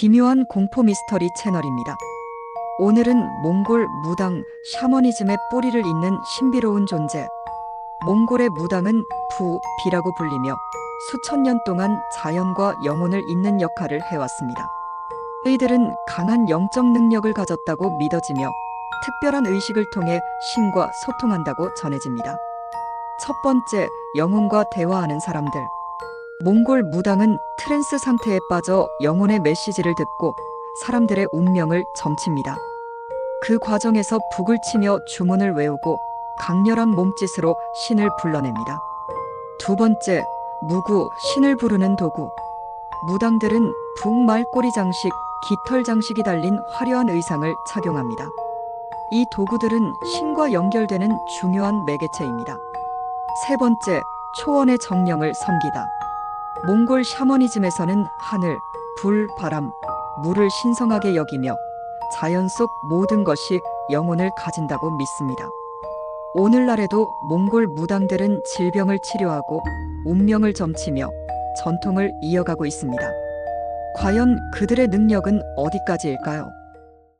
기묘한 공포 미스터리 채널입니다. 오늘은 몽골 무당 샤머니즘의 뿌리를 잇는 신비로운 존재. 몽골의 무당은 부, 비라고 불리며 수천 년 동안 자연과 영혼을 잇는 역할을 해왔습니다. 이들은 강한 영적 능력을 가졌다고 믿어지며 특별한 의식을 통해 신과 소통한다고 전해집니다. 첫 번째, 영혼과 대화하는 사람들. 몽골 무당은 트랜스 상태에 빠져 영혼의 메시지를 듣고 사람들의 운명을 점칩니다. 그 과정에서 북을 치며 주문을 외우고 강렬한 몸짓으로 신을 불러냅니다. 두 번째, 무구, 신을 부르는 도구. 무당들은 북말 꼬리 장식, 깃털 장식이 달린 화려한 의상을 착용합니다. 이 도구들은 신과 연결되는 중요한 매개체입니다. 세 번째, 초원의 정령을 섬기다. 몽골 샤머니즘에서는 하늘, 불, 바람, 물을 신성하게 여기며 자연 속 모든 것이 영혼을 가진다고 믿습니다. 오늘날에도 몽골 무당들은 질병을 치료하고 운명을 점치며 전통을 이어가고 있습니다. 과연 그들의 능력은 어디까지일까요?